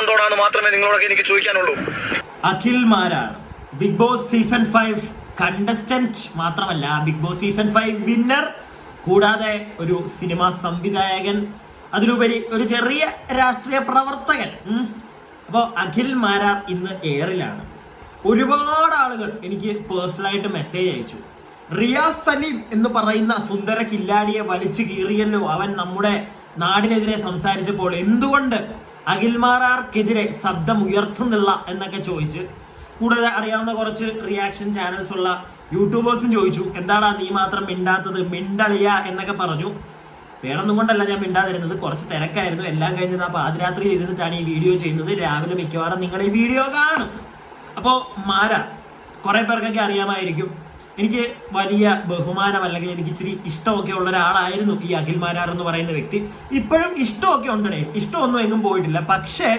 ബോധമുണ്ടോടാന്ന് മാത്രമേ നിങ്ങളോടൊക്കെ എനിക്ക് ചോദിക്കാനുള്ളൂ. Akhil Marar Bigg Boss season five contestant മാത്രമല്ല Bigg Boss season five winner കൂടാതെ ഒരു സിനിമാ സംവിധായകൻ അതിലുപരി ഒരു ചെറിയ രാഷ്ട്രീയ പ്രവർത്തകൻ. അപ്പോൾ അഖിൽ മാരാർ ഇന്ന് എയറിലാണ് ഒരുപാട് ആളുകൾ എനിക്ക് പേഴ്സണലായിട്ട് മെസ്സേജ് അയച്ചു. റിയാസ് സലീം എന്ന് പറയുന്ന സുന്ദര കില്ലാടിയെ വലിച്ചു കീറിയല്ലോ അവൻ നമ്മുടെ നാടിനെതിരെ സംസാരിച്ചപ്പോൾ. എന്തുകൊണ്ട് അഖിൽ മാരാർക്കെതിരെ ശബ്ദം ഉയർത്തുന്നില്ല എന്നൊക്കെ ചോദിച്ച് കൂടാതെ അറിയാവുന്ന കുറച്ച് റിയാക്ഷൻ ചാനൽസ് ഉള്ള യൂട്യൂബേഴ്സും ചോദിച്ചു എന്താടാ നീ മാത്രം മിണ്ടാത്തത്? മിണ്ടളിയ? എന്നൊക്കെ പറഞ്ഞു. വേറൊന്നും കൊണ്ടല്ല ഞാൻ മിണ്ടാതിരുന്നത്. കുറച്ച് തിരക്കായിരുന്നു. എല്ലാം കഴിഞ്ഞത് ആ പാതിരാത്രിയിൽ ഇരുന്നിട്ടാണ് ഈ വീഡിയോ ചെയ്യുന്നത്. രാവിലെ മിക്കവാറും നിങ്ങൾ ഈ വീഡിയോ കാണും. അപ്പോൾ മാര കുറേ പേർക്കൊക്കെ അറിയാമായിരിക്കും. എനിക്ക് വലിയ ബഹുമാനം അല്ലെങ്കിൽ എനിക്ക് ഇച്ചിരി ഇഷ്ടമൊക്കെ ഉള്ള ഒരാളായിരുന്നു ഈ അഖിൽ മാരാർ എന്ന് പറയുന്ന വ്യക്തി. ഇപ്പോഴും ഇഷ്ടമൊക്കെ ഉണ്ടേ ഇഷ്ടമൊന്നും എങ്ങും പോയിട്ടില്ല. പക്ഷേ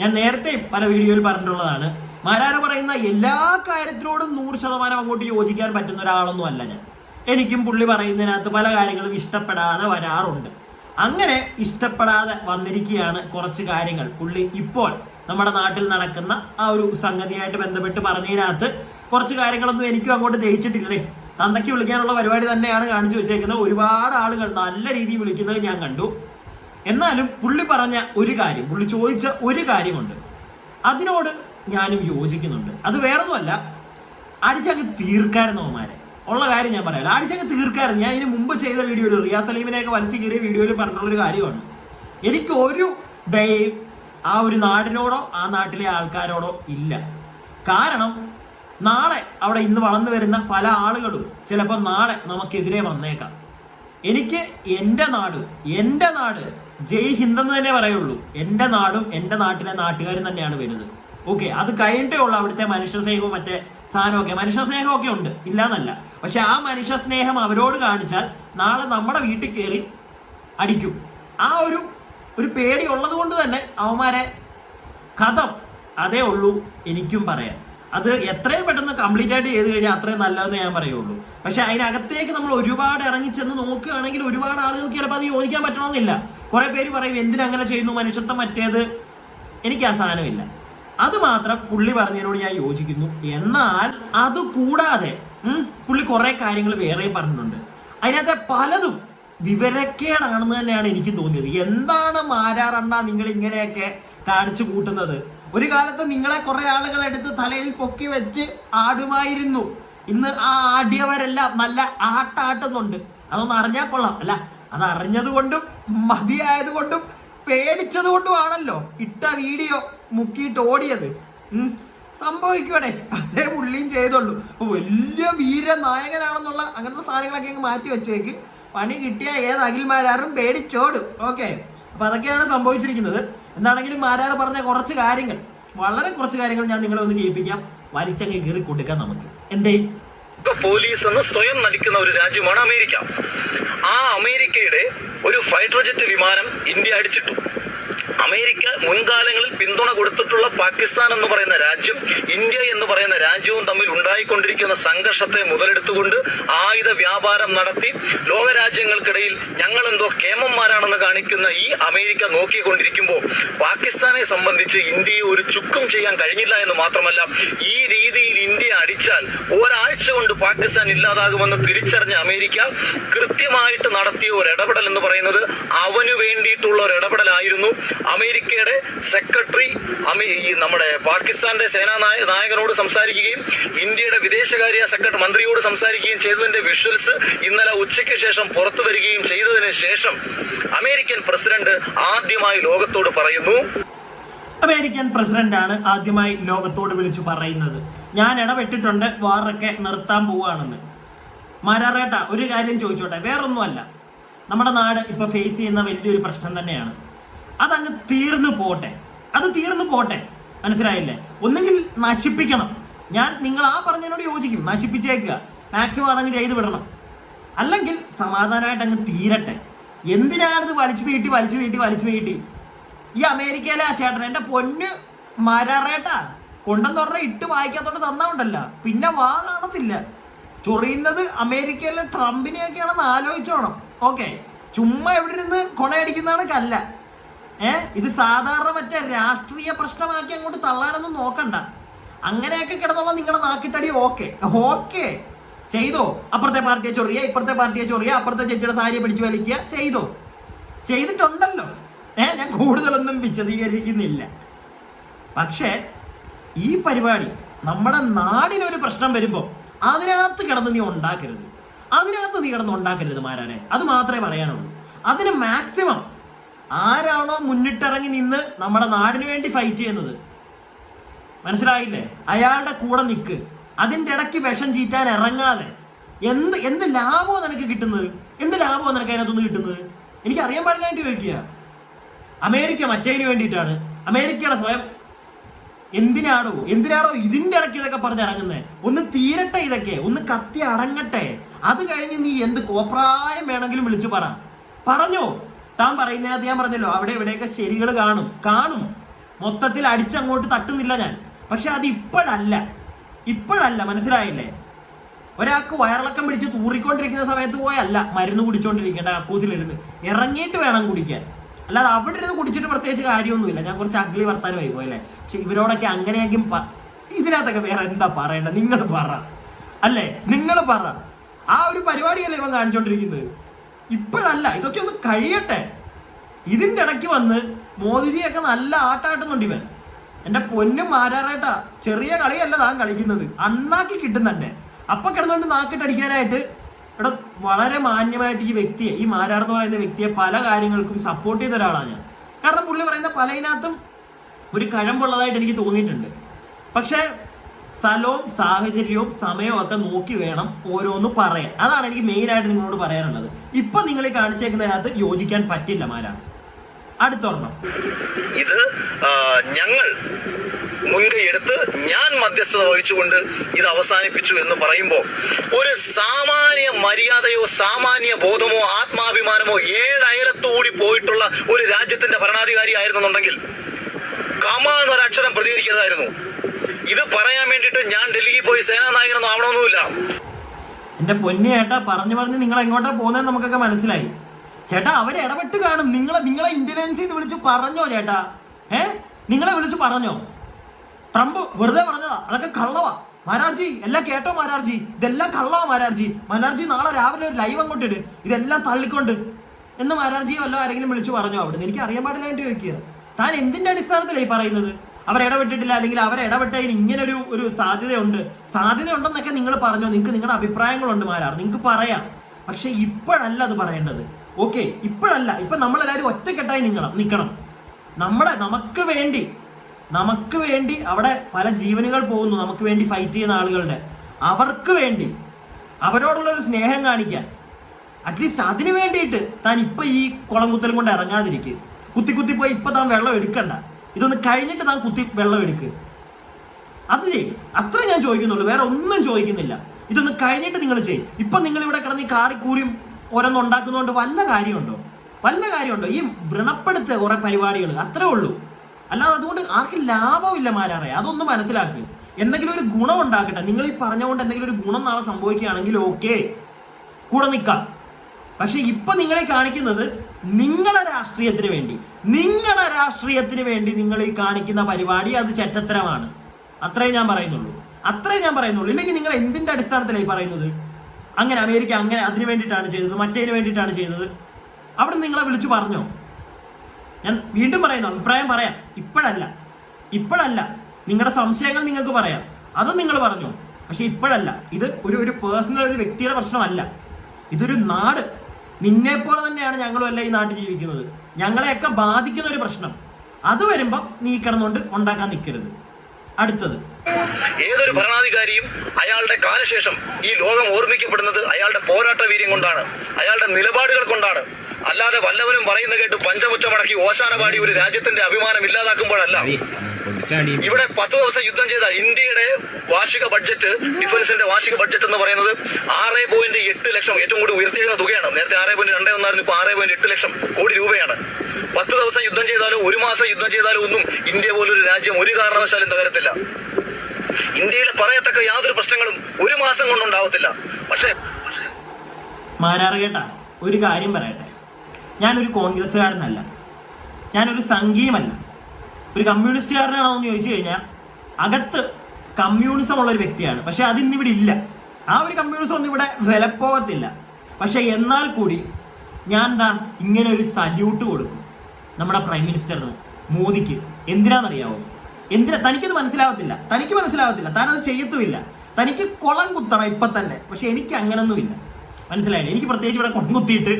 ഞാൻ നേരത്തെ പല വീഡിയോയിൽ പറഞ്ഞിട്ടുള്ളതാണ്. മാരാർ പറയുന്ന എല്ലാ കാര്യത്തിനോടും നൂറ് ശതമാനം അങ്ങോട്ട് യോജിക്കാൻ പറ്റുന്ന ഒരാളൊന്നും അല്ല ഞാൻ. എനിക്കും പുള്ളി പറയുന്നതിനകത്ത് പല കാര്യങ്ങളും ഇഷ്ടപ്പെടാതെ വരാറുണ്ട്. അങ്ങനെ ഇഷ്ടപ്പെടാതെ വന്നിരിക്കുകയാണ് കുറച്ച് കാര്യങ്ങൾ. പുള്ളി ഇപ്പോൾ നമ്മുടെ നാട്ടിൽ നടക്കുന്ന ആ ഒരു സംഗതിയായിട്ട് ബന്ധപ്പെട്ട് പറഞ്ഞതിനകത്ത് കുറച്ച് കാര്യങ്ങളൊന്നും എനിക്കും അങ്ങോട്ട് ദഹിച്ചിട്ടില്ലേ തന്തയ്ക്ക് വിളിക്കാനുള്ള പരിപാടി തന്നെയാണ് കാണിച്ചു വെച്ചേക്കുന്നത്. ഒരുപാട് ആളുകൾ നല്ല രീതിയിൽ വിളിക്കുന്നത് ഞാൻ കണ്ടു. എന്നാലും പുള്ളി പറഞ്ഞ ഒരു കാര്യം പുള്ളി ചോദിച്ച ഒരു കാര്യമുണ്ട്. അതിനോട് ഞാനും യോജിക്കുന്നുണ്ട്. അത് വേറൊന്നുമല്ല അടിച്ചങ്ങ് തീർക്കാരുന്നവന്മാരെ ഉള്ള കാര്യം ഞാൻ പറയാം. അടിച്ചങ്ങ് തീർക്കായിരുന്നു. ഞാൻ ഇതിന് മുമ്പ് ചെയ്ത വീഡിയോയിൽ റിയാസ് സലീമിനെയൊക്കെ വലിച്ചു കീറിയ വീഡിയോയിൽ പറഞ്ഞിട്ടുള്ളൊരു കാര്യമാണ്. എനിക്ക് ഒരു ഡേയും ആ ഒരു നാടിനോടോ ആ നാട്ടിലെ ആൾക്കാരോടോ ഇല്ല. കാരണം നാളെ അവിടെ ഇന്ന് വളർന്നു വരുന്ന പല ആളുകളും ചിലപ്പോൾ നാളെ നമുക്കെതിരെ വന്നേക്കാം. എനിക്ക് എന്റെ നാട് എന്റെ നാട് ജയ് ഹിന്ദ് എന്ന് തന്നെ പറയുള്ളൂ. എന്റെ നാടും എന്റെ നാട്ടിലെ നാട്ടുകാരും തന്നെയാണ് വരുന്നത്. ഓക്കെ അത് കഴിഞ്ഞിട്ടേ ഉള്ളൂ അവിടുത്തെ മനുഷ്യസ്നേഹവും മറ്റേ സാധനമൊക്കെ. മനുഷ്യ സ്നേഹമൊക്കെ ഉണ്ട് ഇല്ലാന്നല്ല. പക്ഷെ ആ മനുഷ്യസ്നേഹം അവരോട് കാണിച്ചാൽ നാളെ നമ്മുടെ വീട്ടിൽ കയറി അടിക്കും. ആ ഒരു ഒരു പേടി ഉള്ളത് കൊണ്ട് തന്നെ അവന്മാരെ കഥം അതേ ഉള്ളൂ എനിക്കും പറയാൻ. അത് എത്രയും പെട്ടെന്ന് കംപ്ലീറ്റ് ആയിട്ട് ചെയ്ത് കഴിഞ്ഞാൽ അത്രയും നല്ലതെന്ന് ഞാൻ പറയുള്ളൂ. പക്ഷെ അതിനകത്തേക്ക് നമ്മൾ ഒരുപാട് ഇറങ്ങിച്ചെന്ന് നോക്കുകയാണെങ്കിൽ ഒരുപാട് ആളുകൾക്ക് ചിലപ്പോൾ അത് യോജിക്കാൻ പറ്റണമെന്നില്ല. കുറെ പേര് പറയും എന്തിനങ്ങനെ ചെയ്യുന്നു? മനുഷ്യത്വം മറ്റേത്. എനിക്ക് ആ സാധനമില്ല. അത് മാത്രം പുള്ളി പറഞ്ഞതിനോട് ഞാൻ യോജിക്കുന്നു. എന്നാൽ അത് കൂടാതെ പുള്ളി കുറെ കാര്യങ്ങൾ വേറെയും പറഞ്ഞിട്ടുണ്ട്. അതിനകത്തെ പലതും വിവരക്കേടാണെന്ന് തന്നെയാണ് എനിക്ക് തോന്നിയത്. എന്താണ് മാരാറണ്ണ നിങ്ങൾ ഇങ്ങനെയൊക്കെ കാണിച്ചു കൂട്ടുന്നത്? ഒരു കാലത്ത് നിങ്ങളെ കുറെ ആളുകൾ എടുത്ത് തലയിൽ പൊക്കി വെച്ച് ആടുമായിരുന്നു. ഇന്ന് ആ ആടിയവരെല്ലാം നല്ല ആട്ടാട്ടുന്നുണ്ട്. അതൊന്ന് അറിഞ്ഞാൽ കൊള്ളാം. അല്ല അത് അറിഞ്ഞതുകൊണ്ടും കൊണ്ടും മതിയായത് കൊണ്ടും പേടിച്ചത് കൊണ്ടുമാണല്ലോ ഇട്ട വീഡിയോ മുക്കിയിട്ട് ഓടിയത്. ഉം. സംഭവിക്കുവടെ. അതേ പുള്ളിയും ചെയ്തുള്ളൂ. വലിയ വീരനായകനാണെന്നുള്ള അങ്ങനത്തെ സാധനങ്ങളൊക്കെ അങ്ങ് മാറ്റി വെച്ചേക്ക്. പണി കിട്ടിയ ഏത് അഖിൽമാരാറും പേടിച്ചോടും. ഓക്കെ. അപ്പൊ അതൊക്കെയാണ് സംഭവിച്ചിരിക്കുന്നത്. എന്താണെങ്കിലും മാരാറ് പറഞ്ഞ കുറച്ച് കാര്യങ്ങൾ. വളരെ കുറച്ച് കാര്യങ്ങൾ ഞാൻ നിങ്ങളെ ഒന്ന് കേൾപ്പിക്കാം വലിച്ചങ്ങ് കീറി കൊടുക്കാം നമുക്ക്. എന്തേ? പോലീസ് എന്ന് സ്വയം നടിക്കുന്ന ഒരു രാജ്യമാണ് അമേരിക്ക. ആ അമേരിക്കയുടെ ഒരു ഫൈറ്റർ ജെറ്റ് വിമാനം ഇന്ത്യ അടിച്ചിട്ടു. അമേരിക്ക മുൻകാലങ്ങളിൽ പിന്തുണ കൊടുത്തിട്ടുള്ള പാകിസ്ഥാൻ എന്ന് പറയുന്ന രാജ്യം ഇന്ത്യ എന്ന് പറയുന്ന രാജ്യവും തമ്മിൽ ഉണ്ടായിക്കൊണ്ടിരിക്കുന്ന സംഘർഷത്തെ മുതലെടുത്തുകൊണ്ട് ആയുധ വ്യാപാരം നടത്തി ലോകരാജ്യങ്ങൾക്കിടയിൽ ഞങ്ങൾ എന്തോ കേമന്മാരാണെന്ന് കാണിക്കുന്ന ഈ അമേരിക്ക നോക്കിക്കൊണ്ടിരിക്കുമ്പോൾ പാകിസ്ഥാനെ സംബന്ധിച്ച് ഇന്ത്യയെ ഒരു ചുക്കും ചെയ്യാൻ കഴിഞ്ഞില്ല എന്ന് മാത്രമല്ല ഈ രീതിയിൽ ഇന്ത്യ അടിച്ചാൽ ഒരാഴ്ച കൊണ്ട് പാകിസ്ഥാൻ ഇല്ലാതാകുമെന്ന് തിരിച്ചറിഞ്ഞ അമേരിക്ക കൃത്യമായിട്ട് നടത്തിയ ഒരു ഇടപെടൽ എന്ന് പറയുന്നത് അവന് വേണ്ടിയിട്ടുള്ള ഒരു ഇടപെടലായിരുന്നു. അമേരിക്കയുടെ സെക്രട്ടറി നമ്മുടെ പാകിസ്ഥാന്റെ സേനാ നായ- നായകനോട് സംസാരിക്കുകയും ഇന്ത്യയുടെ വിദേശകാര്യ സെക്രട്ടറി മന്ത്രിയോട് സംസാരിക്കുകയും ചെയ്തതിന്റെ വിഷ്വൽസ് ഇന്നലെ ഉച്ചയ്ക്ക് ശേഷം പുറത്തു വരികയും ചെയ്തതിന് ശേഷം അമേരിക്കൻ പ്രസിഡന്റ് ആദ്യമായി ലോകത്തോട് പറയുന്നു. അമേരിക്കൻ പ്രസിഡന്റാണ് ആദ്യമായി ലോകത്തോട് വിളിച്ചു പറയുന്നത്. ഞാൻ ഇടപെട്ടിട്ടുണ്ട് വാറൊക്കെ നിർത്താൻ പോവുകയാണെന്ന്. മരാറേട്ട ഒരു കാര്യം ചോദിച്ചോട്ടെ വേറൊന്നുമല്ല. നമ്മുടെ നാട് ഇപ്പൊ ഫേസ് ചെയ്യുന്ന വലിയൊരു പ്രശ്നം തന്നെയാണ്. അതങ്ങ് തീർന്നു പോട്ടെ. അത് തീർന്നു പോട്ടെ. മനസ്സിലായില്ലേ? ഒന്നെങ്കിൽ നശിപ്പിക്കണം. ഞാൻ നിങ്ങൾ ആ പറഞ്ഞതിനോട് യോജിക്കും. നശിപ്പിച്ചേക്കുക. മാക്സിമം അതങ്ങ് ചെയ്ത് വിടണം. അല്ലെങ്കിൽ സമാധാനമായിട്ട് അങ്ങ് തീരട്ടെ. എന്തിനാണിത് വലിച്ചു നീട്ടി വലിച്ചു നീട്ടി വലിച്ചു നീട്ടി? ഈ അമേരിക്കയിലെ ആ ചേട്ടൻ എന്റെ പൊന്ന് മരറേട്ടാ. കൊണ്ടെന്ന് പറഞ്ഞാൽ ഇട്ട് വായിക്കാത്തോണ്ട് തന്നോണ്ടല്ല പിന്നെ വാ കാണത്തില്ല. ചൊറിയുന്നത് അമേരിക്കയിലെ ട്രംപിനെയൊക്കെയാണെന്ന് ആലോചിച്ചോണം. ഓക്കെ. ചുമ്മാ എവിടെ ഇരുന്ന് കൊണയടിക്കുന്നതാണ് കല്ല ഏ? ഇത് സാധാരണ മറ്റേ രാഷ്ട്രീയ പ്രശ്നമാക്കി അങ്ങോട്ട് തള്ളാനൊന്നും നോക്കണ്ട. അങ്ങനെയൊക്കെ കിടന്നുള്ള നിങ്ങളുടെ നാക്കിട്ടടി ഓക്കെ. ഓക്കെ. ചെയ്തോ? അപ്പുറത്തെ പാർട്ടിയെ ചൊറിയ ഇപ്പുറത്തെ പാർട്ടിയെ ചൊറിയ അപ്പുറത്തെ ചേച്ചിയുടെ സാരി പിടിച്ചു വലിക്കുക ചെയ്തോ? ചെയ്തിട്ടുണ്ടല്ലോ. ഏഹ് ഞാൻ കൂടുതലൊന്നും വിശദീകരിക്കുന്നില്ല. പക്ഷേ ഈ പരിപാടി നമ്മുടെ നാടിനൊരു പ്രശ്നം വരുമ്പോൾ അതിനകത്ത് കിടന്ന് നീ ഉണ്ടാക്കരുത്. അതിനകത്ത് നീ കിടന്ന് ഉണ്ടാക്കരുത് മാരാനെ അത് മാത്രമേ പറയാനുള്ളൂ. അതിന് മാക്സിമം ആരാണോ മുന്നിട്ടിറങ്ങി നിന്ന് നമ്മുടെ നാടിന് വേണ്ടി ഫൈറ്റ് ചെയ്യുന്നത്? മനസ്സിലായില്ലേ? അയാളുടെ കൂടെ നിൽക്ക് അതിന്റെ ഇടയ്ക്ക് വിഷം ചീറ്റാൻ ഇറങ്ങാതെ. എന്ത് എന്ത് ലാഭമോ നിനക്ക് കിട്ടുന്നത്? എന്ത് ലാഭമോ നിനക്ക് അതിനകത്തുനിന്ന് കിട്ടുന്നത്? എനിക്ക് അറിയാൻ പാടില്ലാണ്ട് ചോദിക്കുക. അമേരിക്ക മറ്റേതിന് വേണ്ടിയിട്ടാണ്. അമേരിക്കയുടെ സ്വയം എന്തിനാണോ എന്തിനാണോ ഇതിന്റെ ഇടയ്ക്ക് ഇതൊക്കെ പറഞ്ഞ് ഇറങ്ങുന്നത് ഒന്ന് തീരട്ടെ ഇതൊക്കെ ഒന്ന് കത്തി അടങ്ങട്ടെ. അത് കഴിഞ്ഞ് നീ എന്ത് കോപ്രായം വേണമെങ്കിലും വിളിച്ചു പറ. പറഞ്ഞോ. താൻ പറയുന്നതിനകത്ത് ഞാൻ പറഞ്ഞല്ലോ അവിടെ ഇവിടെയൊക്കെ ശരികൾ കാണും കാണും. മൊത്തത്തിൽ അടിച്ചങ്ങോട്ട് തട്ടുന്നില്ല ഞാൻ. പക്ഷെ അത് ഇപ്പോഴല്ല. ഇപ്പോഴല്ല മനസ്സിലായില്ലേ? ഒരാൾക്ക് വയറിളക്കം പിടിച്ച് തൂറിക്കൊണ്ടിരിക്കുന്ന സമയത്ത് പോയല്ല മരുന്ന് കുടിച്ചോണ്ടിരിക്കേണ്ട കക്കൂസിലിരുന്ന് ഇറങ്ങിയിട്ട് വേണം കുടിക്കാൻ. അല്ലാതെ അവിടെ ഇരുന്ന് കുടിച്ചിട്ട് പ്രത്യേകിച്ച് കാര്യമൊന്നുമില്ല. ഞാൻ കുറച്ച് അഗ്ലി വർത്താനമായി പോയല്ലേ പക്ഷെ ഇവരോടൊക്കെ അങ്ങനെയെങ്കിലും ഇതിനകത്തൊക്കെ വേറെ എന്താ പറയണ്ട നിങ്ങൾ പറ. അല്ലേ? നിങ്ങൾ പറ. ആ ഒരു പരിപാടിയല്ലേ ഇവൻ കാണിച്ചോണ്ടിരിക്കുന്നത്? ഇപ്പോഴല്ല ഇതൊക്കെ ഒന്ന് കഴിയട്ടെ. ഇതിന്റെ ഇടയ്ക്ക് വന്ന് മോദിജിയൊക്കെ നല്ല ആട്ടാട്ടുന്നുണ്ട് ഇവൻ. എന്റെ പൊന്നും മാരാറേട്ടാ ചെറിയ കളിയല്ല താൻ കളിക്കുന്നത്. അണ്ണാക്കി കിട്ടുന്നുണ്ട് അപ്പൊ കിടന്നുകൊണ്ട് നാക്കിട്ടടിക്കാനായിട്ട് ഇവിടെ വളരെ മാന്യമായിട്ട് ഈ വ്യക്തിയെ ഈ മാരാർ എന്ന് പറയുന്ന വ്യക്തിയെ പല കാര്യങ്ങൾക്കും സപ്പോർട്ട് ചെയ്ത ഒരാളാണ് ഞാൻ. കാരണം പുള്ളി പറയുന്ന പലതിനകത്തും ഒരു കഴമ്പുള്ളതായിട്ട് എനിക്ക് തോന്നിയിട്ടുണ്ട്. പക്ഷേ സ്ഥലവും സാഹചര്യവും സമയവും ഒക്കെ നോക്കി വേണം ഓരോന്ന് പറയാൻ. അതാണ് എനിക്ക് മെയിനായിട്ട് നിങ്ങളോട് പറയാനുള്ളത്. ഇപ്പൊ നിങ്ങൾ കാണിച്ചേക്കുന്നതിനകത്ത് യോജിക്കാൻ പറ്റില്ല മാരാണ് അടുത്തൊരെണ്ണം. ഇത് ഞങ്ങൾ മുൻകൈയെടുത്ത് ഞാൻ മധ്യസ്ഥത വഹിച്ചുകൊണ്ട് ഇത് അവസാനിപ്പിച്ചു എന്ന് പറയുമ്പോൾ ഒരു സാമാന്യ മര്യാദയോ സാമാന്യ ബോധമോ ആത്മാഭിമാനമോ ഏഴയലത്തുകൂടി പോയിട്ടുള്ള ഒരു രാജ്യത്തിന്റെ ഭരണാധികാരി ആയിരുന്നുണ്ടെങ്കിൽ കമ എന്നൊരക്ഷരം പ്രതികരിക്കുന്നതായിരുന്നു. ഇത് പറയാൻ വേണ്ടിയിട്ട് ഞാൻ ഡൽഹിയിൽ പോയി സേനാനായകനൊന്നും ആവണമെന്നുമില്ല. എന്റെ പൊന്നേട്ടാ പറഞ്ഞു പറഞ്ഞ് നിങ്ങൾ എങ്ങോട്ടാ പോകുന്നത് നമുക്കൊക്കെ മനസ്സിലായി. ചേട്ടാ അവരെ ഇടപെട്ട് കാണും. നിങ്ങളെ നിങ്ങളെ ഇന്റലിജൻസിൽ നിന്ന് വിളിച്ച് പറഞ്ഞോ ചേട്ടാ. ഏ? നിങ്ങളെ വിളിച്ച് പറഞ്ഞോ? ട്രംപ് വെറുതെ പറഞ്ഞതാ. അതൊക്കെ കള്ളവാ. മാരാർജി എല്ലാം കേട്ടോ മാരാർജി. ഇതെല്ലാം കള്ളവാ മാരാർജി. മാരാർജി നാളെ രാവിലെ ഒരു ലൈവ് അങ്ങോട്ട് ഇട്. ഇതെല്ലാം തള്ളിക്കൊണ്ട്. എന്ന് മാരാർജി വല്ലോ ആരെങ്കിലും വിളിച്ചു പറഞ്ഞോ അവിടുന്ന്? എനിക്ക് അറിയാൻ പാടില്ലാണ്ട് ചോദിക്കുക. താൻ എന്തിന്റെ അടിസ്ഥാനത്തിലായി പറയുന്നത്? അവർ ഇടപെട്ടിട്ടില്ല അല്ലെങ്കിൽ അവരെ ഇടപെട്ടതിന് ഇങ്ങനെ ഒരു ഒരു സാധ്യതയുണ്ട്. സാധ്യതയുണ്ടെന്നൊക്കെ നിങ്ങൾ പറഞ്ഞോ. നിങ്ങൾക്ക് നിങ്ങളുടെ അഭിപ്രായങ്ങളുണ്ട് മാരാർ. നിങ്ങൾക്ക് പറയാം. പക്ഷെ ഇപ്പോഴല്ല അത് പറയേണ്ടത്. ഓക്കെ ഇപ്പോഴല്ല. ഇപ്പൊ നമ്മളെല്ലാവരും ഒറ്റക്കെട്ടായി നിങ്ങണം നിൽക്കണം നമ്മുടെ നമുക്ക് വേണ്ടി നമുക്ക് വേണ്ടി അവിടെ പല ജീവനുകൾ പോകുന്നു. നമുക്ക് വേണ്ടി ഫൈറ്റ് ചെയ്യുന്ന ആളുകളുടെ. അവർക്ക് വേണ്ടി അവരോടുള്ള ഒരു സ്നേഹം കാണിക്കാൻ. അറ്റ്ലീസ്റ്റ് അതിന് വേണ്ടിയിട്ട് താൻ ഇപ്പൊ ഈ കുളം കുത്തലും കൊണ്ട് ഇറങ്ങാതിരിക്കുക കുത്തി കുത്തി പോയി ഇപ്പൊ താൻ വെള്ളം എടുക്കണ്ട. ഇതൊന്ന് കഴിഞ്ഞിട്ട് താൻ കുത്തി വെള്ളം എടുക്കുക അത് ചെയ് അത്ര ഞാൻ ചോദിക്കുന്നുള്ളൂ. വേറെ ഒന്നും ചോദിക്കുന്നില്ല. ഇതൊന്ന് കഴിഞ്ഞിട്ട് നിങ്ങൾ ചെയ്യും. ഇപ്പൊ നിങ്ങൾ ഇവിടെ കിടന്ന് ഈ കാറിക്കൂരിയും ഓരോന്ന് ഉണ്ടാക്കുന്നതുകൊണ്ട് വല്ല കാര്യമുണ്ടോ? വല്ല കാര്യമുണ്ടോ? ഈ വ്രണപ്പെടുത്ത കുറെ പരിപാടികൾ അത്രേ ഉള്ളൂ. അല്ലാതെ അതുകൊണ്ട് ആർക്കും ലാഭമില്ല മാരാറേ അതൊന്ന് മനസ്സിലാക്ക്. എന്തെങ്കിലും ഒരു ഗുണം ഉണ്ടാക്കട്ടെ. നിങ്ങൾ ഈ പറഞ്ഞുകൊണ്ട് എന്തെങ്കിലും ഒരു ഗുണം നാളെ സംഭവിക്കുകയാണെങ്കിൽ ഓക്കെ. കൂടെ നിൽക്കാം. പക്ഷെ ഇപ്പൊ നിങ്ങളെ കാണിക്കുന്നത് നിങ്ങളുടെ രാഷ്ട്രീയത്തിന് വേണ്ടി. നിങ്ങളുടെ രാഷ്ട്രീയത്തിന് വേണ്ടി നിങ്ങൾ ഈ കാണിക്കുന്ന പരിപാടി അത് ചെറ്റത്തരമാണ്. അത്രേ ഞാൻ പറയുന്നുള്ളൂ. അത്രേ ഞാൻ പറയുന്നുള്ളൂ. ഇല്ലെങ്കിൽ നിങ്ങൾ എന്തിന്റെ അടിസ്ഥാനത്തിലായി പറയുന്നത്? അങ്ങനെ അമേരിക്ക അങ്ങനെ അതിനു വേണ്ടിയിട്ടാണ് ചെയ്തത് മറ്റേതിന് വേണ്ടിയിട്ടാണ് ചെയ്തത്. അവിടെ നിങ്ങളെ വിളിച്ചു പറഞ്ഞോ? ഞാൻ വീണ്ടും പറയുന്നു അഭിപ്രായം പറയാം. ഇപ്പോഴല്ല. ഇപ്പോഴല്ല. നിങ്ങളുടെ സംശയങ്ങൾ നിങ്ങൾക്ക് പറയാം. അതും നിങ്ങൾ പറഞ്ഞു? പക്ഷെ ഇപ്പോഴല്ല. ഇത് ഒരു ഒരു പേഴ്സണൽ ഒരു വ്യക്തിയുടെ പ്രശ്നമല്ല. ഇതൊരു നാട്. നിന്നെപ്പോലെ തന്നെയാണ് ഞങ്ങളും അല്ല ഈ നാട്ടിൽ ജീവിക്കുന്നത്. ഞങ്ങളെയൊക്കെ ബാധിക്കുന്ന ഒരു പ്രശ്നം. അത് വരുമ്പം നീ കിടന്നുകൊണ്ട് ഉണ്ടാക്കാൻ നിൽക്കരുത്. അടുത്തത്. ഏതൊരു ഭരണാധികാരിയും അയാളുടെ കാലശേഷം ഈ ലോകം ഓർമ്മിക്കപ്പെടുന്നത് അയാളുടെ പോരാട്ട വീര്യം കൊണ്ടാണ് അയാളുടെ നിലപാടുകൾ കൊണ്ടാണ്. അല്ലാതെ വല്ലവരും പറയുന്ന കേട്ട് പഞ്ചമുച്ചമടക്കി ഓശാന പാടി ഒരു രാജ്യത്തിന്റെ അഭിമാനം ഇല്ലാതാക്കുമ്പോഴല്ല. ഇവിടെ പത്ത് ദിവസം യുദ്ധം ചെയ്ത ഇന്ത്യയുടെ വാർഷിക ബഡ്ജറ്റ് ഡിഫൻസിന്റെ വാർഷിക ബഡ്ജറ്റ് എന്ന് പറയുന്നത് ആറ് പോയിന്റ് എട്ട് ലക്ഷം ഏറ്റവും കൂടി ഉയർത്തിയിരുന്ന തുകയാണ്. നേരത്തെ ആറ് പോയിന്റ് രണ്ടേ ഒന്നായിരുന്നു ഇപ്പൊ ആറ് പോയിന്റ് എട്ട് ലക്ഷം കോടി രൂപയാണ്. പത്ത് ദിവസം യുദ്ധം ചെയ്താലോ ഒരു മാസം യുദ്ധം ചെയ്താലോ ഒന്നും ഇന്ത്യ പോലൊരു രാജ്യം ഒരു കാരണവശാലും തകരത്തില്ല. ഇന്ത്യയിൽ പറയത്തക്ക യാതൊരു പ്രശ്നങ്ങളും ഒരു മാസം കൊണ്ടുണ്ടാവത്തില്ല. പക്ഷേ മാരാറ് കേട്ടാ ഒരു കാര്യം പറയട്ടെ. ഞാനൊരു കോൺഗ്രസ്സുകാരനല്ല. ഞാനൊരു സംഘീയമല്ല. ഒരു കമ്മ്യൂണിസ്റ്റുകാരനാണോ എന്ന് ചോദിച്ചു കഴിഞ്ഞാൽ അകത്ത് കമ്മ്യൂണിസം ഉള്ള ഒരു വ്യക്തിയാണ്. പക്ഷെ അതിന്നിവിടെ ഇല്ല. ആ ഒരു കമ്മ്യൂണിസം ഒന്നും ഇവിടെ വിലപ്പോകത്തില്ല. പക്ഷെ എന്നാൽ കൂടി ഞാൻ എന്താ ഇങ്ങനെ ഒരു സല്യൂട്ട് കൊടുക്കും നമ്മുടെ പ്രൈം മിനിസ്റ്ററിന് മോദിക്ക്. എന്തിനാണെന്നറിയാവോ എന്തിനാ? തനിക്കത് മനസ്സിലാവത്തില്ല. തനിക്ക് മനസ്സിലാവത്തില്ല. താനത് ചെയ്യത്തുമില്ല. തനിക്ക് കുളം കുത്തണം ഇപ്പൊ തന്നെ പക്ഷെ എനിക്ക് അങ്ങനൊന്നുമില്ല മനസ്സിലായില്ലേ? എനിക്ക് പ്രത്യേകിച്ച് ഇവിടെ കുളം കുത്തിയിട്ട്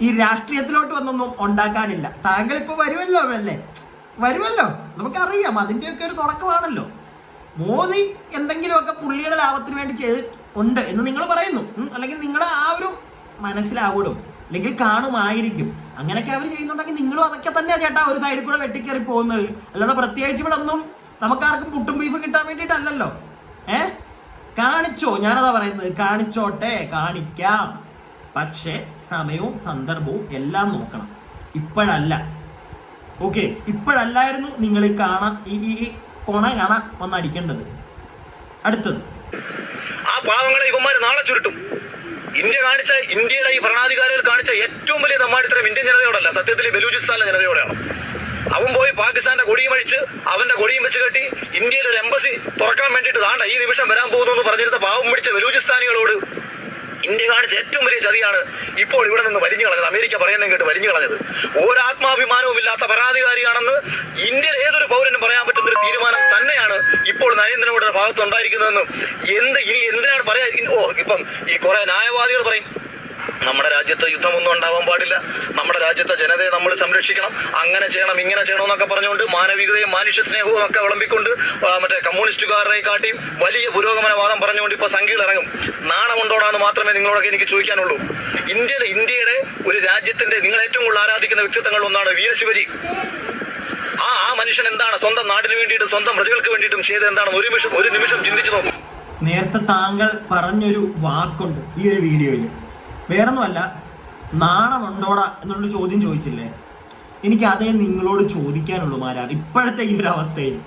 ഈ രാഷ്ട്രീയത്തിലോട്ട് വന്നൊന്നും ഉണ്ടാക്കാനില്ല. താങ്കൾ ഇപ്പൊ വരുമല്ലോ അല്ലേ? വരുമല്ലോ. നമുക്കറിയാം. അതിന്റെയൊക്കെ ഒരു തുടക്കമാണല്ലോ. മോദി എന്തെങ്കിലുമൊക്കെ പുള്ളിയുടെ ലാഭത്തിന് വേണ്ടി ചെയ്ത് ഉണ്ട് എന്ന് നിങ്ങൾ പറയുന്നു. അല്ലെങ്കിൽ നിങ്ങളുടെ ആ ഒരു മനസ്സിലാവൂടും. അല്ലെങ്കിൽ കാണുമായിരിക്കും. അങ്ങനെയൊക്കെ അവർ ചെയ്യുന്നുണ്ടെങ്കിൽ നിങ്ങളും അതൊക്കെ തന്നെയാണ് ചേട്ടാ ഒരു സൈഡിൽ കൂടെ വെട്ടിക്കേറി പോകുന്നത്. അല്ലാതെ പ്രത്യേകിച്ച് ഇവിടെ ഒന്നും നമുക്കാർക്കും പുട്ടും ബീഫും കിട്ടാൻ വേണ്ടിയിട്ടല്ലല്ലോ. ഏ? കാണിച്ചോ. ഞാനതാ പറയുന്നത്. കാണിച്ചോട്ടെ. കാണിക്കാം. പക്ഷേ സമയവും സന്ദർഭവും എല്ലാം നോക്കണം. ഇപ്പോഴല്ല. ഓക്കെ ഇപ്പോഴല്ലായിരുന്നു നിങ്ങൾ കാണാ ഈ ഈ കൊണ കാണാൻ വന്നടിക്കേണ്ടത് അടുത്തത്. ആ പാവങ്ങളെ ഇവന്മാർ നാളെ ചുരുട്ടും. ഇന്ത്യ കാണിച്ച ഇന്ത്യയുടെ ഈ ഭരണാധികാരികൾ കാണിച്ച ഏറ്റവും വലിയ തമ്മാടിത്തരം ഇന്ത്യൻ ജനതയോടല്ല സത്യത്തിൽ ബലൂചിസ്ഥാനിലെ ജനതയോടെയാണ്. അവൻ പോയി പാകിസ്ഥാന്റെ കൊടിയും അഴിച്ച് അവന്റെ കൊടിയും വെച്ച് കെട്ടി ഇന്ത്യയിൽ ഒരു എംബസി തുറക്കാൻ വേണ്ടിയിട്ട് താണ്ട ഈ നിമിഷം വരാൻ പോകുന്നു എന്ന് പറഞ്ഞിരുന്ന പാവം പിടിച്ച ബലൂചിസ്ഥാനികളോട് ഇന്ത്യ കാണിച്ച ഏറ്റവും വലിയ ചതിയാണ് ഇപ്പോൾ ഇവിടെ നിന്ന് വലിഞ്ഞു കളഞ്ഞത്. അമേരിക്ക പറയുന്നത് കേട്ട് വലിഞ്ഞു കളഞ്ഞത്. ഒരാത്മാഭിമാനവും ഇല്ലാത്ത പരാതികാരിയാണെന്ന് ഇന്ത്യയിൽ ഏതൊരു പൗരനും പറയാൻ പറ്റുന്ന ഒരു തീരുമാനം തന്നെയാണ് ഇപ്പോൾ നരേന്ദ്രമോദിയുടെ ഭാഗത്ത് ഉണ്ടായിരിക്കുന്നതെന്നും എന്ത് ഇനി എന്തിനാണ് പറയാ ഓ ഇപ്പം ഈ കുറെ ന്യായവാദികൾ പറയും. നമ്മുടെ രാജ്യത്ത് യുദ്ധമൊന്നും ഉണ്ടാവാൻ പാടില്ല. നമ്മുടെ രാജ്യത്തെ ജനതയെ നമ്മൾ സംരക്ഷിക്കണം. അങ്ങനെ ചെയ്യണം ഇങ്ങനെ ചെയ്യണം എന്നൊക്കെ പറഞ്ഞുകൊണ്ട് മാനവികതയും മാനുഷ്യ സ്നേഹവും ഒക്കെ വിളമ്പിക്കൊണ്ട് മറ്റേ കമ്മ്യൂണിസ്റ്റുകാരെ കാട്ടിയും വലിയ പുരോഗമനവാദം പറഞ്ഞുകൊണ്ട് ഇപ്പൊ സംഖ്യകൾ ഇറങ്ങും. നാണമുണ്ടോടാന്ന് മാത്രമേ നിങ്ങളോടൊക്കെ എനിക്ക് ചോദിക്കാനുള്ളൂ. ഇന്ത്യയുടെ ഇന്ത്യയുടെ ഒരു രാജ്യത്തിന്റെ നിങ്ങൾ ഏറ്റവും കൂടുതൽ ആരാധിക്കുന്ന വ്യക്തിത്വങ്ങൾ ഒന്നാണ് വീരശിവജി ആ ആ മനുഷ്യൻ എന്താണ് സ്വന്തം നാടിന് വേണ്ടിയിട്ടും സ്വന്തം പ്രജകൾക്ക് വേണ്ടിയിട്ടും ചെയ്തത് എന്താണെന്ന് ഒരു നിമിഷം ഒരു നിമിഷം ചിന്തിച്ചു നോക്കും. നേരത്തെ താങ്കൾ പറഞ്ഞൊരു വാക്കുണ്ട് ഈ ഒരു വീഡിയോയിൽ വേറൊന്നുമല്ല നാണമുണ്ടോടാ എന്നുള്ള ചോദ്യം ചോദിച്ചില്ലേ? എനിക്ക് അതേ നിങ്ങളോട് ചോദിക്കാനുള്ളൂ മാരാർ ഇപ്പോഴത്തെ ഈ ഒരു അവസ്ഥയിൽ.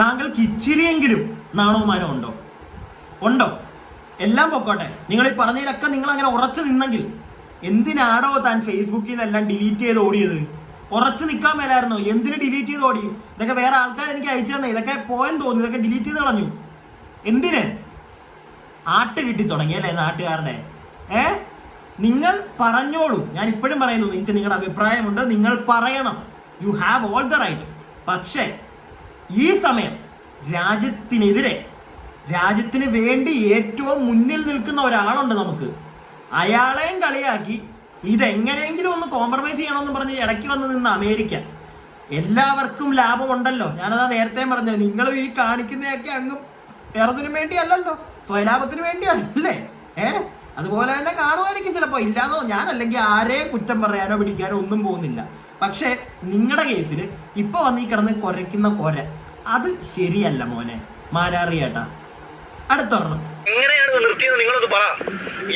താങ്കൾക്ക് ഇച്ചിരിയെങ്കിലും നാണവുമാരോ ഉണ്ടോ? ഉണ്ടോ? എല്ലാം പൊക്കോട്ടെ. നിങ്ങൾ ഈ പറഞ്ഞതിലൊക്കെ നിങ്ങൾ അങ്ങനെ ഉറച്ചു നിന്നെങ്കിൽ. എന്തിനാടോ താൻ ഫേസ്ബുക്കിൽ നിന്നെല്ലാം ഡിലീറ്റ് ചെയ്ത് ഓടിയത്? ഉറച്ചു നിൽക്കാൻ മേലായിരുന്നോ? എന്തിന് ഡിലീറ്റ് ചെയ്ത് ഓടി? ഇതൊക്കെ വേറെ ആൾക്കാർ എനിക്ക് അയച്ചു തന്നെ. ഇതൊക്കെ പോയെന്ന് തോന്നി ഇതൊക്കെ ഡിലീറ്റ് ചെയ്ത് കളഞ്ഞു. എന്തിന്? ആട്ട് കിട്ടി തുടങ്ങിയല്ലേ നാട്ടുകാരുടെ ഏ? നിങ്ങൾ പറഞ്ഞോളൂ. ഞാൻ ഇപ്പോഴും പറയുന്നു നിങ്ങൾക്ക് നിങ്ങളുടെ അഭിപ്രായമുണ്ട്. നിങ്ങൾ പറയണം. You have all the right പക്ഷേ ഈ സമയം രാജ്യത്തിനെതിരെ രാജ്യത്തിന് വേണ്ടി ഏറ്റവും മുന്നിൽ നിൽക്കുന്ന ഒരാളുണ്ട് നമുക്ക്. അയാളെയും കളിയാക്കി ഇതെങ്ങനെയെങ്കിലും ഒന്ന് കോംപ്രമൈസ് ചെയ്യണമെന്ന് പറഞ്ഞ് ഇടയ്ക്ക് വന്ന് നിന്ന് അമേരിക്ക. എല്ലാവർക്കും ലാഭമുണ്ടല്ലോ. ഞാനതാ നേരത്തെ പറഞ്ഞത്. നിങ്ങളും ഈ കാണിക്കുന്നതൊക്കെ അങ്ങ് വേറെ വേണ്ടിയല്ലല്ലോ. സ്വയലാഭത്തിന് വേണ്ടിയല്ലേ? ഏ? അതുപോലെ തന്നെ കാണുമായിരിക്കും ചിലപ്പോൾ ഇല്ലാന്നോ ഞാനല്ലെങ്കിൽ ആരെയും കുറ്റം പറയാനോ പിടിക്കാനോ ഒന്നും പോകുന്നില്ല. പക്ഷേ നിങ്ങളുടെ കേസിൽ ഇപ്പൊ വന്നീ കിടന്ന് കുരയ്ക്കുന്ന കുര. അത് ശരിയല്ല മോനെ. മാരാറിയേട്ടാ. അടുത്തൊരെണ്ണം. എങ്ങനെയാണ് ഇത് നിർത്തിയത് നിങ്ങളത് പറ.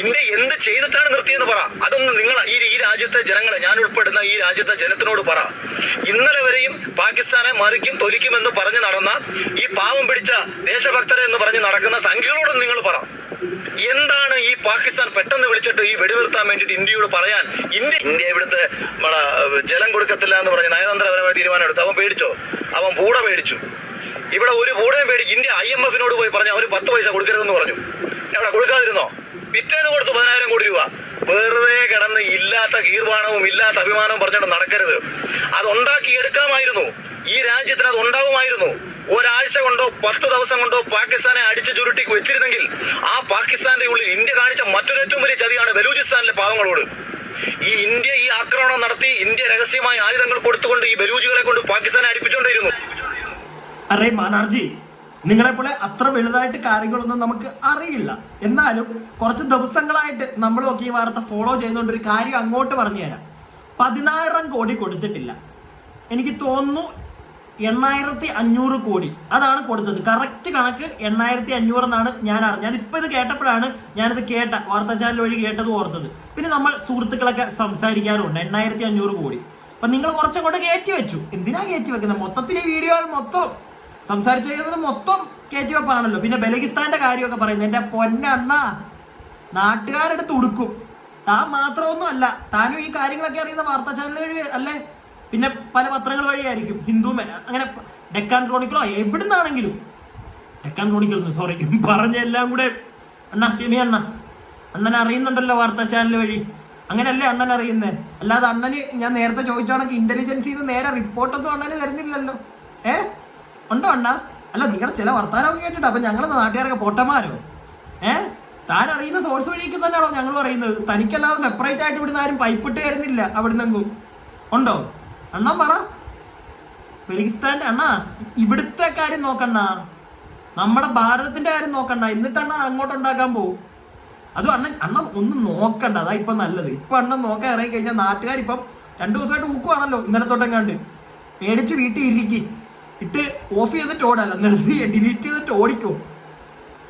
ഇന്ത്യ എന്ത് ചെയ്തിട്ടാണ് നിർത്തിയെന്ന് പറ. അതൊന്ന് നിങ്ങൾ ഈ ഈ രാജ്യത്തെ ജനങ്ങളെ ഞാൻ ഉൾപ്പെടുന്ന ഈ രാജ്യത്തെ ജനത്തിനോട് പറ. ഇന്നലെ വരെയും പാകിസ്ഥാനെ മറിക്കും തൊലിക്കുമെന്ന് പറഞ്ഞ് നടന്ന ഈ പാവം പിടിച്ച ദേശഭക്തരെ എന്ന് പറഞ്ഞ് നടക്കുന്ന സംഖ്യകളോടും നിങ്ങൾ പറ. എന്താണ് ഈ പാകിസ്ഥാൻ പെട്ടെന്ന് വിളിച്ചിട്ട് ഈ വെടിനിർത്താൻ വേണ്ടിയിട്ട് ഇന്ത്യയോട് പറയാൻ? ഇന്ത്യ ഇന്ത്യ ഇവിടുത്തെ നമ്മളെ ജലം കൊടുക്കത്തില്ല എന്ന് പറഞ്ഞ് നയതന്ത്രപരമായ തീരുമാനം എടുത്തു അവൻ പേടിച്ചോ? അവൻ കൂടെ പേടിച്ചു. ഇവിടെ ഒരു മൂടേം പേടി. ഇന്ത്യ ഐ എം എഫിനോട് പോയി പറഞ്ഞു അവർ പത്ത് പൈസ കൊടുക്കരുതെന്ന് പറഞ്ഞു. എവിടെ കൊടുക്കാതിരുന്നോ? പിറ്റേന്ന് കൊടുത്തു പതിനായിരം കോടി രൂപ. വെറുതെ കിടന്ന് ഇല്ലാത്ത കീർവാണവും ഇല്ലാത്ത അഭിമാനവും പറഞ്ഞിട്ട് നടക്കരുത്. അത് ഉണ്ടാക്കിയെടുക്കാമായിരുന്നു ഈ രാജ്യത്തിന് അത് ഉണ്ടാവുമായിരുന്നു ഒരാഴ്ച കൊണ്ടോ പത്ത് ദിവസം കൊണ്ടോ പാകിസ്ഥാനെ അടിച്ചു ചുരുട്ടി വെച്ചിരുന്നെങ്കിൽ ആ പാകിസ്ഥാന്റെ ഉള്ളിൽ ഇന്ത്യ കാണിച്ച മറ്റൊരു ഏറ്റവും വലിയ ചതിയാണ് ബലൂചിസ്ഥാനിലെ പാവങ്ങളോട്. ഈ ഇന്ത്യ ഈ ആക്രമണം നടത്തി ഇന്ത്യ രഹസ്യമായി ആയുധങ്ങൾ കൊടുത്തുകൊണ്ട് ഈ ബലൂജികളെ കൊണ്ട് പാകിസ്ഥാനെ അടിപ്പിച്ചുകൊണ്ടിരുന്നു അറേ മാനാർജി നിങ്ങളെ നിങ്ങളെപ്പോലെ അത്ര വലുതായിട്ട് കാര്യങ്ങളൊന്നും നമുക്ക് അറിയില്ല. എന്നാലും കുറച്ച് ദിവസങ്ങളായിട്ട് നമ്മളൊക്കെ ഈ വാർത്ത ഫോളോ ചെയ്യുന്നതുകൊണ്ട് ഒരു കാര്യം അങ്ങോട്ട് പറഞ്ഞു തരാം. പതിനായിരം കോടി കൊടുത്തിട്ടില്ല. എനിക്ക് തോന്നുന്നു എണ്ണായിരത്തി അഞ്ഞൂറ് കോടി അതാണ് കൊടുത്തത്. കറക്റ്റ് കണക്ക് എണ്ണായിരത്തി അഞ്ഞൂറ് എന്നാണ് ഞാൻ അറിഞ്ഞത്. ഇപ്പൊ ഇത് കേട്ടപ്പോഴാണ് ഞാനിത് കേട്ട വാർത്താ ചാനൽ വഴി കേട്ടത് ഓർത്തത്. പിന്നെ നമ്മൾ സുഹൃത്തുക്കളൊക്കെ സംസാരിക്കാറുണ്ട് എണ്ണായിരത്തി അഞ്ഞൂറ് കോടി. അപ്പൊ നിങ്ങൾ കുറച്ചങ്ങോട്ട് കയറ്റി വെച്ചു എന്തിനാ കയറ്റി വെക്കുന്നത് മൊത്തത്തിലെ വീഡിയോകൾ മൊത്തം സംസാരിച്ചു കഴിഞ്ഞത് മൊത്തം കയറ്റി വെപ്പാണല്ലോ പിന്നെ ബലഗിസ്ഥാന്റെ കാര്യമൊക്കെ പറയുന്നത് എന്റെ പൊന്നണ്ണ നാട്ടുകാരെടുത്ത് ഉടുക്കും. താൻ മാത്രമൊന്നും അല്ല താനും ഈ കാര്യങ്ങളൊക്കെ അറിയുന്ന വാർത്താ ചാനൽ വഴി അല്ലേ? പിന്നെ പല പത്രങ്ങൾ വഴിയായിരിക്കും. ഹിന്ദു അങ്ങനെ ഡെക്കാൻ ക്രോണിക്കലോ എവിടുന്നാണെങ്കിലും. ഡെക്കാൻ ക്രോണിക്കൽ സോറി പറഞ്ഞ എല്ലാം കൂടെ അണ്ണാ ക്ഷമി അണ്ണ. അണ്ണൻ അറിയുന്നുണ്ടല്ലോ വാർത്താ ചാനൽ വഴി. അങ്ങനല്ലേ അണ്ണൻ അറിയുന്നത് അല്ലാതെ അണ്ണന് ഞാൻ നേരത്തെ ചോദിച്ചാണെങ്കിൽ ഇന്റലിജൻസിൽ നിന്ന് നേരെ റിപ്പോർട്ടൊന്നും അണ്ണന് തരുന്നില്ലല്ലോ. ഏ? ഉണ്ടോ അണ്ണ? അല്ല നിങ്ങളുടെ ചില വർത്താനമൊക്കെ കേട്ടിട്ട് അപ്പൊ ഞങ്ങൾ നാട്ടുകാരൊക്കെ പൊട്ടന്മാരോ? ഏ? താൻ അറിയുന്ന സോഴ്സ് വഴിക്ക് തന്നെയാണോ ഞങ്ങൾ പറയുന്നത്? തനിക്കല്ലാതെ സെപ്പറേറ്റ് ആയിട്ട് ഇവിടുന്ന് ആരും പൈപ്പിട്ട് തരുന്നില്ല അവിടുന്നെങ്കും ഉണ്ടോ? അണ്ണ പറ. പെലിസ്ഥാന്റെ അണ്ണാ ഇവിടുത്തെ കാര്യം നോക്കണ്ണ. നമ്മുടെ ഭാരതത്തിന്റെ കാര്യം നോക്കണ്ട എന്നിട്ടണ്ണ അങ്ങോട്ട് ഉണ്ടാക്കാൻ പോകും അതും അണ്ണൻ അണ്ണൻ ഒന്നും നോക്കണ്ട. അതാ ഇപ്പൊ നല്ലത്. ഇപ്പൊ അണ്ണൻ നോക്കാൻ ഇറങ്ങി കഴിഞ്ഞാൽ നാട്ടുകാർ ഇപ്പം രണ്ടു ദിവസമായിട്ട് ഊക്കുവാണല്ലോ ഇന്നലെ തൊട്ടെങ്ങാണ്ട്. പേടിച്ച് വീട്ടിൽ ഇരിക്കി. ഇട്ട് ഓഫ് ചെയ്തിട്ട് ഓടല്ല. നിർത്തി ഡിലീറ്റ് ചെയ്തിട്ട് ഓടിക്കോ.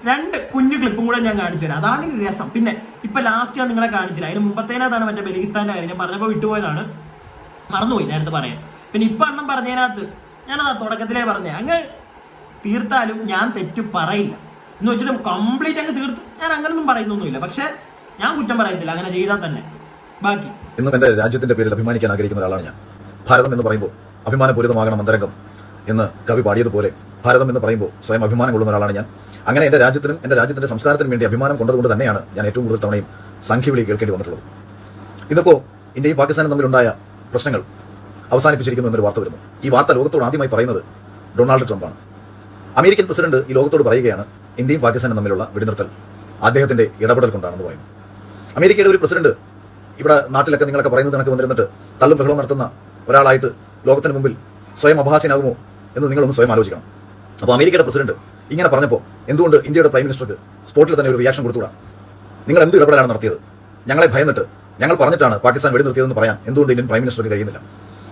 രണ്ട് കുഞ്ഞു ക്ലിപ്പും കൂടെ ഞാൻ കാണിച്ചു തരാം. അതാണ് രസം. പിന്നെ ഇപ്പൊ ലാസ്റ്റ് ഞാൻ നിങ്ങളെ കാണിച്ചില്ല. അതിന് മുമ്പത്തേനകത്താണ് മറ്റേ ബലീസ്ഥാന്റെ കാര്യം. ഞാൻ പറഞ്ഞപ്പോൾ വിട്ടുപോയതാണ്. മറന്നുപോയി നേരത്തെ പറയാൻ. പിന്നെ ഇപ്പൊ അണ്ണം പറഞ്ഞതിനകത്ത് ഞാനതാ തുടക്കത്തിലേ പറഞ്ഞേ. അങ്ങ് തീർത്താലും ഞാൻ തെറ്റ് പറയില്ല. എന്ന് വെച്ചിട്ട് കംപ്ലീറ്റ് അങ്ങ് തീർത്ത് ഞാൻ അങ്ങനൊന്നും പറയുന്നൊന്നുമില്ല. പക്ഷെ ഞാൻ കുറ്റം പറയത്തില്ല. അങ്ങനെ ചെയ്താൽ തന്നെ. ബാക്കി. ഇന്നും എന്റെ രാജ്യത്തിന്റെ പേരിൽ അഭിമാനിക്കാൻ ആഗ്രഹിക്കുന്ന ഒരാളാണ് ഞാൻ. ഭാരതം എന്ന് പറയുമ്പോൾ അഭിമാനപൂരിതമാകണം അന്തരംഗം. എന്ന് കവി പാടിയതുപോലെ ഭാരതം എന്ന് പറയുമ്പോൾ സ്വയം അഭിമാനം കൊള്ളുന്ന ഒരാളാണ് ഞാൻ. അങ്ങനെ എന്റെ രാജ്യത്തിനും എന്റെ രാജ്യത്തിന്റെ സംസ്കാരത്തിനും വേണ്ടി അഭിമാനം കൊണ്ടതുകൊണ്ട് തന്നെയാണ് ഞാൻ ഏറ്റവും കൂടുതൽ തവണയും സംഖ്യവിളി കേൾക്കേണ്ടി വന്നിട്ടുള്ളത്. ഇതിപ്പോ ഇന്ത്യയും പാകിസ്ഥാനും തമ്മിലുണ്ടായ പ്രശ്നങ്ങൾ അവസാനിപ്പിച്ചിരിക്കുന്നു എന്നൊരു വാർത്ത വരുന്നു. ഈ വാർത്ത ലോകത്തോട് ആദ്യമായി പറയുന്നത് ഡൊണാൾഡ് ട്രംപാണ്. അമേരിക്കൻ പ്രസിഡന്റ് ഈ ലോകത്തോട് പറയുകയാണ് ഇന്ത്യയും പാകിസ്ഥാനും തമ്മിലുള്ള വെടിനിർത്തൽ അദ്ദേഹത്തിന്റെ ഇടപെടൽ കൊണ്ടാണെന്ന് പറയുന്നു. അമേരിക്കയുടെ ഒരു പ്രസിഡന്റ് ഇവിടെ നാട്ടിലൊക്കെ നിങ്ങളൊക്കെ പറയുന്നത് കണക്ക് വന്നിരുന്നിട്ട് തള്ളും ബഹളവും നടത്തുന്ന ഒരാളായിട്ട് ലോകത്തിന് മുമ്പിൽ സ്വയം അപഹാസ്യനാകുമോ? എന്ന് നിങ്ങളൊന്ന് സ്വയം ആലോചിക്കണം. അപ്പോൾ അമേരിക്കയുടെ പ്രസിഡന്റ് ഇങ്ങനെ പറഞ്ഞപ്പോൾ എന്തുകൊണ്ട് ഇന്ത്യയുടെ പ്രൈം മിനിസ്റ്റർക്ക് സ്പോട്ടിൽ തന്നെ ഒരു റിയാക്ഷൻ കൊടുത്തുകൂടാ? നിങ്ങൾ എന്ത് ഇടപെടലാണ് നടത്തിയത്? ഞങ്ങളെ ഭയന്നിട്ട് ഞങ്ങൾ പറഞ്ഞിട്ടാണ് പാകിസ്ഥാൻ വെടി വെടിനിർത്തിയതെന്ന് പറയാൻ എന്തുകൊണ്ട് ഇന്ത്യൻ പ്രൈം മിനിസ്റ്റർക്ക് കഴിയുന്നില്ല?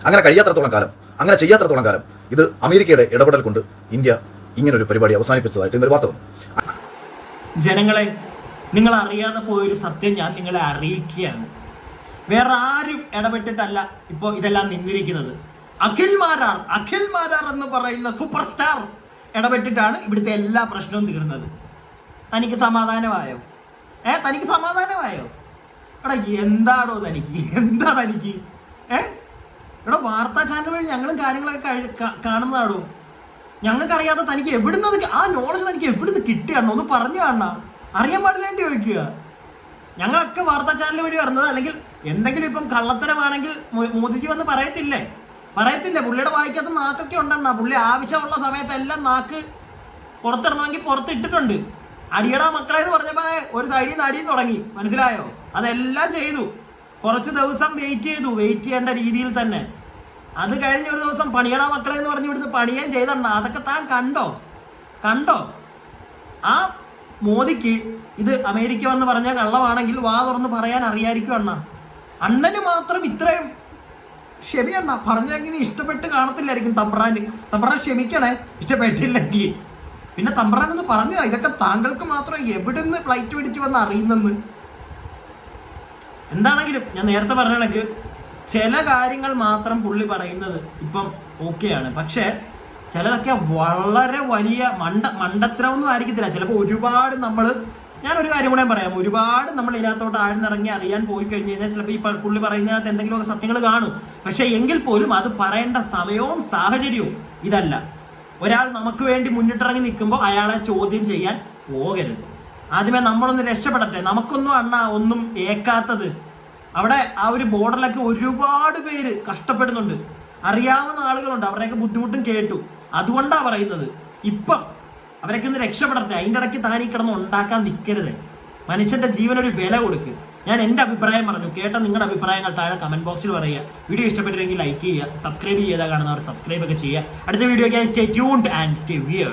അങ്ങനെ കഴിയാത്തടത്തോളം കാലം അങ്ങനെ ചെയ്യാത്തടത്തോളം കാലം ഇത് അമേരിക്കയുടെ ഇടപെടൽ കൊണ്ട് ഇന്ത്യ ഇങ്ങനെ ഒരു പരിപാടി അവസാനിപ്പിച്ചതായിട്ട് ഇന്നൊരു വാർത്ത വന്നു. ജനങ്ങളെ നിങ്ങൾ അറിയാതെ പോയൊരു സത്യം ഞാൻ നിങ്ങളെ അറിയിക്കുകയാണ്. വേറെ ആരും ഇടപെട്ടിട്ടല്ല ഇപ്പോൾ ഇതെല്ലാം നിന്നിരിക്കുന്നത്. അഖിൽ മാരാർ അഖിൽ മാരാർ എന്ന് പറയുന്ന സൂപ്പർ സ്റ്റാർ ഇടപെട്ടിട്ടാണ് ഇവിടുത്തെ എല്ലാ പ്രശ്നവും തീർന്നത്. തനിക്ക് സമാധാനമായോ? ഏ തനിക്ക് സമാധാനമായോ? എടാ എന്താണോ തനിക്ക്? എന്താ തനിക്ക്? ഏ? എടാ വാർത്താ ചാനൽ വഴി ഞങ്ങളും കാര്യങ്ങളൊക്കെ കഴി- കാ- ഞങ്ങൾക്കറിയാതെ തനിക്ക് എവിടുന്ന് ആ നോളജ് തനിക്ക് എവിടുന്ന് കിട്ടിയാണോ ഒന്ന് പറഞ്ഞു കാണണ. അറിയാൻ പാടില്ലാണ്ട് ചോദിക്കുക. ഞങ്ങളൊക്കെ വാർത്താ ചാനൽ വഴി വരുന്നത് അല്ലെങ്കിൽ എന്തെങ്കിലും ഇപ്പം കള്ളത്തരമാണെങ്കിൽ മോദിജി വന്ന് പറയത്തില്ലേ? പറയത്തില്ല പുള്ളിയുടെ വായിക്കകത്ത് നാക്കൊക്കെ ഉണ്ടെണ്ണ പുള്ളി ആവശ്യമുള്ള സമയത്തെല്ലാം നാക്ക് പുറത്തിടണമെങ്കിൽ പുറത്തിട്ടിട്ടുണ്ട്. അടിയടാ മക്കളെ എന്ന് പറഞ്ഞപ്പോ ഒരു സൈഡിൽ നിന്ന് അടിയും തുടങ്ങി. മനസ്സിലായോ? അതെല്ലാം ചെയ്തു. കുറച്ച് ദിവസം വെയിറ്റ് ചെയ്തു. വെയിറ്റ് ചെയ്യേണ്ട രീതിയിൽ തന്നെ. അത് കഴിഞ്ഞ ഒരു ദിവസം പണിയടാ മക്കളെ എന്ന് പറഞ്ഞു ഇവിടുന്ന് പണിയേം ചെയ്തണ്ണ. അതൊക്കെ താൻ കണ്ടോ? കണ്ടോ? ആ മോദിക്ക് ഇത് അമേരിക്ക വന്ന് പറഞ്ഞ കള്ളമാണെങ്കിൽ വാ തുറന്ന് പറയാൻ അറിയായിരിക്കും അണ്ണ അണ്ണന് മാത്രം ഇത്രയും ക്ഷമിയണ്ണ പറഞ്ഞെങ്കിലും ഇഷ്ടപ്പെട്ട് കാണത്തില്ലായിരിക്കും തമ്പ്രാന്. തമ്പ്രാൻ ക്ഷമിക്കണേ ഇഷ്ടപ്പെട്ടില്ലെങ്കിൽ പിന്നെ തമ്പ്രാൻ ഒന്ന് പറഞ്ഞു ഇതൊക്കെ താങ്കൾക്ക് മാത്രം എവിടുന്ന് ഫ്ലൈറ്റ് പിടിച്ചു വന്ന് അറിയുന്നെന്ന്. എന്താണെങ്കിലും ഞാൻ നേരത്തെ പറഞ്ഞ കണക്ക് ചില കാര്യങ്ങൾ മാത്രം പുള്ളി പറയുന്നത് ഇപ്പം ആണ്. പക്ഷേ ചിലതൊക്കെ വളരെ വലിയ മണ്ട മണ്ടത്തരമൊന്നും ആയിരിക്കത്തില്ല. ചിലപ്പോൾ ഒരുപാട് നമ്മൾ ഞാനൊരു കാര്യം കൂടെ പറയാം. ഒരുപാട് നമ്മൾ ഇതിനകത്തോട്ട് ആഴ്ന്നിറങ്ങി അറിയാൻ പോയി കഴിഞ്ഞ് കഴിഞ്ഞാൽ ചിലപ്പോൾ ഈ പുള്ളി പറയുന്നതിനകത്ത് എന്തെങ്കിലുമൊക്കെ സത്യങ്ങൾ കാണും. പക്ഷേ എങ്കിൽ പോലും അത് പറയേണ്ട സമയവും സാഹചര്യവും ഇതല്ല. ഒരാൾ നമുക്ക് വേണ്ടി മുന്നിട്ടിറങ്ങി നിൽക്കുമ്പോൾ അയാളെ ചോദ്യം ചെയ്യാൻ പോകരുത്. ആദ്യമേ നമ്മളൊന്ന് രക്ഷപ്പെടട്ടെ. നമുക്കൊന്നും അണ്ണ ഒന്നും ഏക്കാത്തത്. അവിടെ ആ ഒരു ബോർഡറിലൊക്കെ ഒരുപാട് പേര് കഷ്ടപ്പെടുന്നുണ്ട്. അറിയാവുന്ന ആളുകളുണ്ട്. അവരുടെയൊക്കെ ബുദ്ധിമുട്ടും കേട്ടു. അതുകൊണ്ടാണ് പറയുന്നത്. ഇപ്പം അവരൊക്കെ ഒന്ന് രക്ഷപ്പെടട്ടെ. അതിന്റെ ഇടയ്ക്ക് താനീ കിടന്ന് ഉണ്ടാക്കാൻ നിൽക്കരുത് മനുഷ്യന്റെ ജീവനൊരു വില കൊടുക്ക്. ഞാൻ എന്റെ അഭിപ്രായം പറഞ്ഞു. കേട്ട നിങ്ങളുടെ അഭിപ്രായങ്ങൾ താഴെ കമന്റ് ബോക്സിൽ പറയുക. വീഡിയോ ഇഷ്ടപ്പെട്ടില്ലെങ്കിൽ ലൈക്ക് ചെയ്യുക. സബ്സ്ക്രൈബ് ചെയ്താൽ കാണുന്നവർ സബ്സ്ക്രൈബ് ഒക്കെ ചെയ്യുക. അടുത്ത വീഡിയോയ്ക്കായി stay tuned and stay where